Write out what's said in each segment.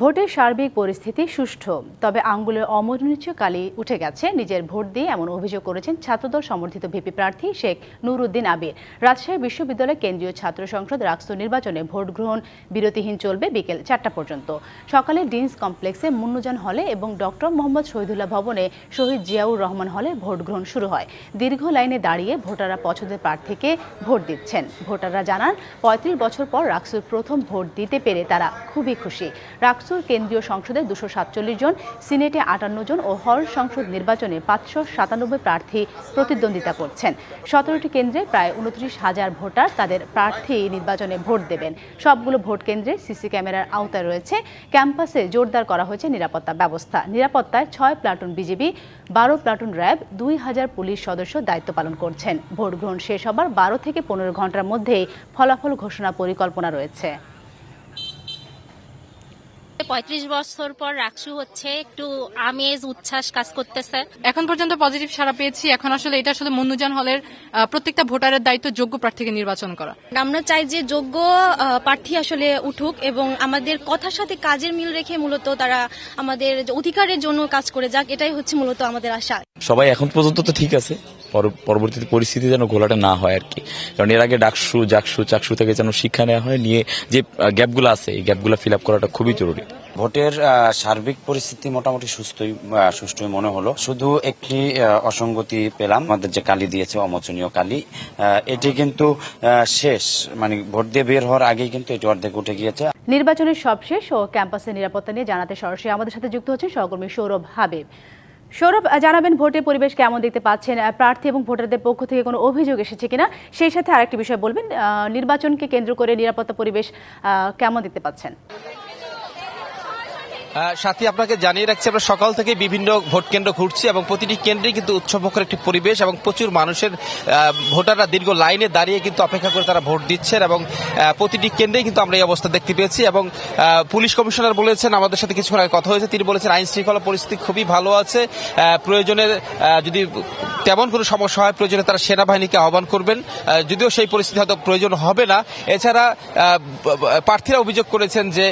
ভোটের সার্বিক পরিস্থিতি সুষ্ঠু, তবে আঙ্গুলের অমনোনীত কালি উঠে গেছে। নিজের ভোট দিয়ে এমন অভিযোগ করেছেন ছাত্রদল সমর্থিত ভিপি প্রার্থী শেখ নুরুদ্দিন আবির। রাজশাহী বিশ্ববিদ্যালয় কেন্দ্রীয় ছাত্র সংসদ রাকসু নির্বাচনে ভোট গ্রহণ বিরতিহীন চলবে বিকেল চারটা পর্যন্ত। সকালে ডিন্স কমপ্লেক্সে মুন্নুজান হলে এবং ডক্টর মোহাম্মদ শহীদুল্লাহ ভবনে শহীদ জিয়াউর রহমান হলে ভোট গ্রহণ শুরু হয়। দীর্ঘ লাইনে দাঁড়িয়ে ভোটাররা পছন্দের প্রার্থীকে ভোট দিচ্ছেন। ভোটাররা জানান, পঁয়ত্রিশ বছর পর রাকসুর প্রথম ভোট দিতে পেরে তারা খুবই খুশি। রাকসুর কেন্দ্রীয় সংসদে দুশো সাতচল্লিশ জন, সিনেটে আটান্ন জন ও হল সংসদ নির্বাচনে পাঁচশো সাতানব্বই প্রার্থী প্রতিদ্বন্দ্বিতা করছেন। সতেরোটি কেন্দ্রে প্রায় উনত্রিশ হাজার ভোটার তাদের প্রার্থী নির্বাচনে ভোট দেবেন। সবগুলো ভোট কেন্দ্রে সিসি ক্যামেরার আওতায় রয়েছে। ক্যাম্পাসে জোরদার করা হয়েছে নিরাপত্তা ব্যবস্থা। নিরাপত্তায় ছয় প্লাটুন বিজিবি, বারো প্লাটুন র্যাব, দুই হাজার পুলিশ সদস্য দায়িত্ব পালন করছেন। ভোট গ্রহণ শেষ হবার বারো থেকে পনেরো ঘণ্টার মধ্যেই ফলাফল ঘোষণা পরিকল্পনা রয়েছে। পঁয়ত্রিশ বছর পর রাখসু হচ্ছে একটু আমেজ উচ্ছ্বাস কাজ করতেছে। এখন পর্যন্ত পজিটিভ সারা পেয়েছি। এখন আসলে এটা আসলে মন্নুজান হলের প্রত্যেকটা ভোটারের দায়িত্ব যোগ্য প্রার্থীকে নির্বাচন করা। আমরা চাই যে যোগ্য আহ, প্রার্থী আসলে উঠুক এবং আমাদের কথার সাথে কাজের মিল রেখে মূলত তারা আমাদের যে অধিকারের জন্য কাজ করে যাক এটাই হচ্ছে মূলত আমাদের আশা। সবাই এখন পর্যন্ত তো ঠিক আছে। পর- পরবর্তীতে পরিস্থিতি যেন ঘোলাটা না হয় আর কি। কারণ এর আগে ডাকসু জাকসু চাকসু থেকে যেন শিক্ষা নেওয়া হয় নিয়ে যে গ্যাপগুলো আছে এই গ্যাপগুলো ফিল আপ করাটা খুবই জরুরি। ভোটের সার্বিক পরিস্থিতি মোটামুটি সুস্থই সুষ্ঠুই মনে হলো। শুধু একটি অসঙ্গতি পেলাম আমাদের যে কালি দিয়েছে অমোচনীয় কালি আহ, এটি কিন্তু শেষ। মানে ভোট দিয়ে বের হওয়ার আগেই কিন্তু এটি অর্ধেক উঠে গিয়েছে। নির্বাচনের সবশেষ ও ক্যাম্পাসের নিরাপত্তা নিয়ে জানাতে সরাসরি আমাদের সাথে যুক্ত হচ্ছে সহকর্মী সৌরভ হাবিব। সৌরভ জানাবেন ভোটের পরিবেশ কেমন দেখতে পাচ্ছেন প্রার্থী এবং ভোটারদের পক্ষ থেকে কোনো অভিযোগ এসেছে কিনা? সেই সাথে আরেকটি বিষয় বলবেন নির্বাচনকে কেন্দ্র করে নিরাপত্তা পরিবেশ কেমন দেখতে পাচ্ছেন? সাথী আপনাকে জানিয়ে রাখছি আমরা সকাল থেকে বিভিন্ন ভোট কেন্দ্র ঘুরছি এবং প্রতিটি কেন্দ্রেই কিন্তু উৎসবমুখর একটি পরিবেশ এবং প্রচুর মানুষের ভোটাররা দীর্ঘ লাইনে দাঁড়িয়ে কিন্তু অপেক্ষা করে তারা ভোট দিচ্ছেন এবং প্রতিটি কেন্দ্রেই কিন্তু আমরা এই অবস্থা দেখতে পেয়েছি এবং পুলিশ কমিশনার বলেছেন আমাদের সাথে কিছুক্ষণ আগে কথা হয়েছে তিনি বলেছেন আইন শৃঙ্খলা পরিস্থিতি খুবই ভালো আছে আহ, প্রয়োজনে যদি তেমন কোনো সমস্যা হয় প্রয়োজনে তারা সেনাবাহিনীকে আহ্বান করবেন যদিও সেই পরিস্থিতি হয়তো প্রয়োজন হবে না। এছাড়া প্রার্থীরা অভিযোগ করেছেন যে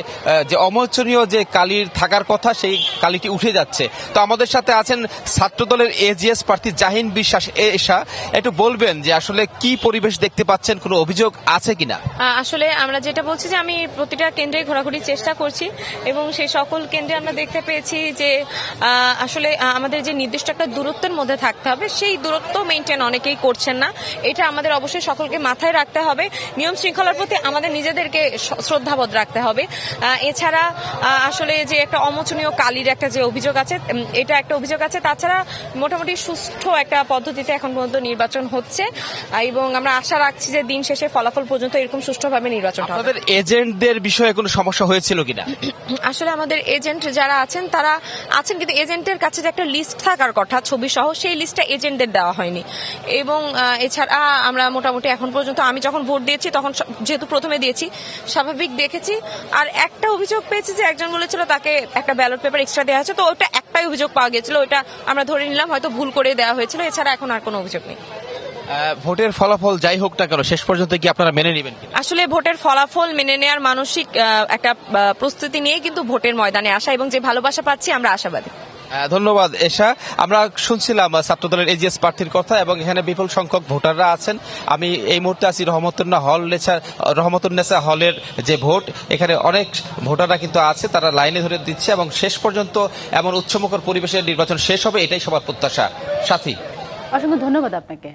যে অমোচনীয় যে কালির থাকার কথা সেই কালিটি উঠে যাচ্ছে। তো আমাদের সাথে আছেন ছাত্রদলের এজিএস প্রার্থী জাহিন বিশ্বাস। এসা একটু বলবেন যে আসলে কি পরিবেশ দেখতে পাচ্ছেন? কোনো অভিযোগ আছে কিনা? আসলে আমরা যেটা বলছি যে আমি প্রতিটা কেন্দ্রে ঘোরাঘুরির চেষ্টা করছি এবং সেই সকল কেন্দ্রে আমরা দেখতে পেয়েছি যে আসলে আমাদের যে নির্দিষ্ট একটা দূরত্বের মধ্যে থাকতে হবে, সেই দূরত্ব মেনটেন অনেকেই করছেন না। এটা আমাদের অবশ্যই সকলকে মাথায় রাখতে হবে। নিয়ম শৃঙ্খলার প্রতি আমাদের নিজেদেরকে শ্রদ্ধাবোধ রাখতে হবে। এছাড়া আসলে যে একটা অমোচনীয় কালির একটা যে অভিযোগ আছে এটা একটা অভিযোগ আছে। তাছাড়া মোটামুটি সুষ্ঠু একটা পদ্ধতিতে এখন পর্যন্ত নির্বাচন হচ্ছে এবং আমরা আশা রাখছি যে দিন শেষে ফলাফল পর্যন্ত এরকম সুষ্ঠুভাবে নির্বাচন হবে। আপনাদের এজেন্টদের বিষয়ে কোনো সমস্যা হয়েছিল কিনা? আসলে আমাদের এজেন্ট যারা আছেন তারা আছেন কিন্তু এজেন্টের কাছে যে একটা লিস্ট থাকার কথা ছবি সহ সেই লিস্টটা এজেন্টদের দেওয়া হয়নি। এবং এছাড়া আমরা মোটামুটি এখন পর্যন্ত আমি যখন ভোট দিয়েছি তখন যেহেতু প্রথমে দিয়েছি স্বাভাবিক দেখেছি। আর একটা অভিযোগ পেয়েছি যে একজন বলেছিল তাকে একটা ব্যালট পেপার এক্সট্রা দেওয়া হয়েছে তো ওটা একটাই অভিযোগ পাওয়া গেছিল ওটা আমরা ধরে নিলাম হয়তো ভুল করে দেওয়া হয়েছিল এছাড়া এখন আর কোনো অভিযোগ নেই। ভোটের ফলাফল যাই হোক না কেন শেষ পর্যন্ত কি আপনারা মেনে নেবেন আসলে ভোটের ফলাফল মেনে নেওয়ার মানসিক একটা প্রস্তুতি নিয়ে কিন্তু ভোটের ময়দানে আসা এবং যে ভালোবাসা পাচ্ছি আমরা আশাবাদী। ধন্যবাদ, এশা। আমরা শুনছিলাম ছাত্রদলের এজিএস প্রার্থীর কথা এবং এখানে বিপুল সংখ্যক ভোটাররা আছেন। আমি এই মুহূর্তে আছি রহমতুল্লাহ হল নেছা- রহমতুন্নেসা হলের যে ভোট, এখানে অনেক ভোটাররা কিন্তু আছে, তারা লাইনে ধরে দিচ্ছে এবং শেষ পর্যন্ত এমন উচ্চমুখর পরিবেশের নির্বাচন শেষ হবে, এটাই সবার প্রত্যাশা। সাথী। অসংখ্য ধন্যবাদ আপনাকে।